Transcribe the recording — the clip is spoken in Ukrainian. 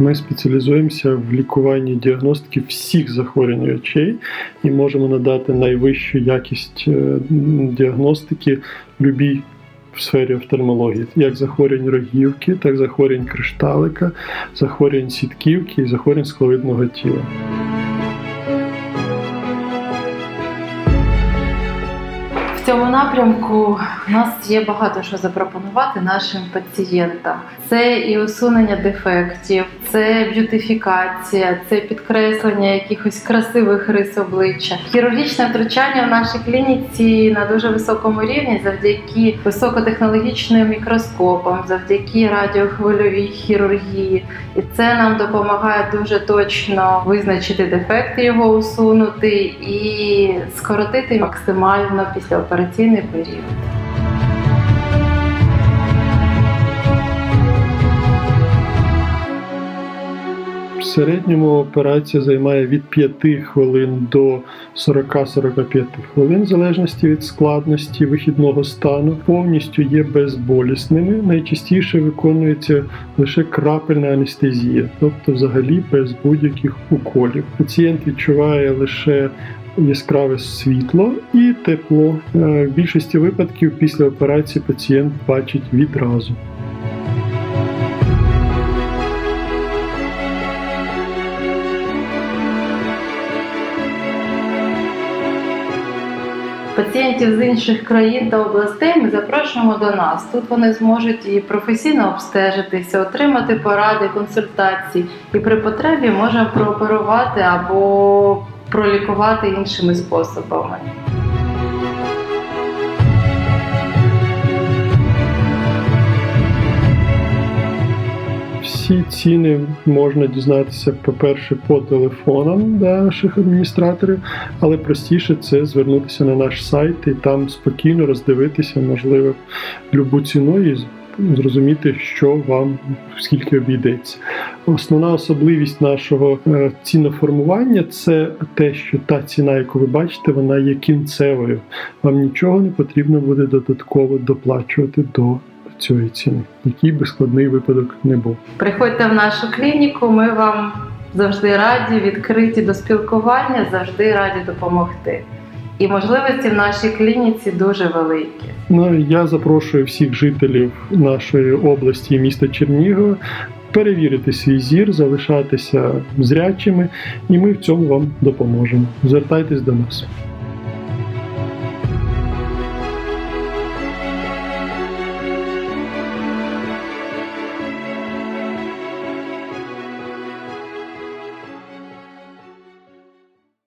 Ми спеціалізуємося в лікуванні діагностики всіх захворювань очей і можемо надати найвищу якість е, діагностики любій в сфері офтальмології, як захворювань рогівки, так захворювань кришталика, захворювань сітківки і захворювань скловидного тіла. Напрямку у нас є багато що запропонувати нашим пацієнтам. Це і усунення дефектів, це б'ютифікація, це підкреслення якихось красивих рис обличчя. Хірургічне втручання в нашій клініці на дуже високому рівні завдяки високотехнологічним мікроскопам, завдяки радіохвильовій хірургії. І це нам допомагає дуже точно визначити дефекти, його усунути і скоротити максимально післяопераційний період. В середньому операція займає від 5 хвилин до 40-45 хвилин, в залежності від складності вихідного стану. Повністю є безболісними. Найчастіше виконується лише крапельна анестезія, тобто взагалі без будь-яких уколів. Пацієнт відчуває лише яскраве світло і тепло. Е, В більшості випадків після операції пацієнт бачить відразу. Пацієнтів з інших країн та областей ми запрошуємо до нас. Тут вони зможуть і професійно обстежитися, отримати поради, консультації, і при потребі можемо прооперувати або пролікувати іншими способами. Всі ціни можна дізнатися, по-перше, по телефонам наших адміністраторів, але простіше це звернутися на наш сайт і там спокійно роздивитися, можливо, любу ціну зрозуміти, що вам скільки обійдеться. Основна особливість нашого е, ціноформування це те, що та ціна, яку ви бачите, вона є кінцевою. Вам нічого не потрібно буде додатково доплачувати до цієї ціни, який би складний випадок не був. Приходьте в нашу клініку, ми вам завжди раді, відкриті до спілкування, завжди раді допомогти. І можливості в нашій клініці дуже великі. Ну я запрошую всіх жителів нашої області міста Чернігова перевірити свій зір, залишатися зрячими, і ми в цьому вам допоможемо. Звертайтесь до нас.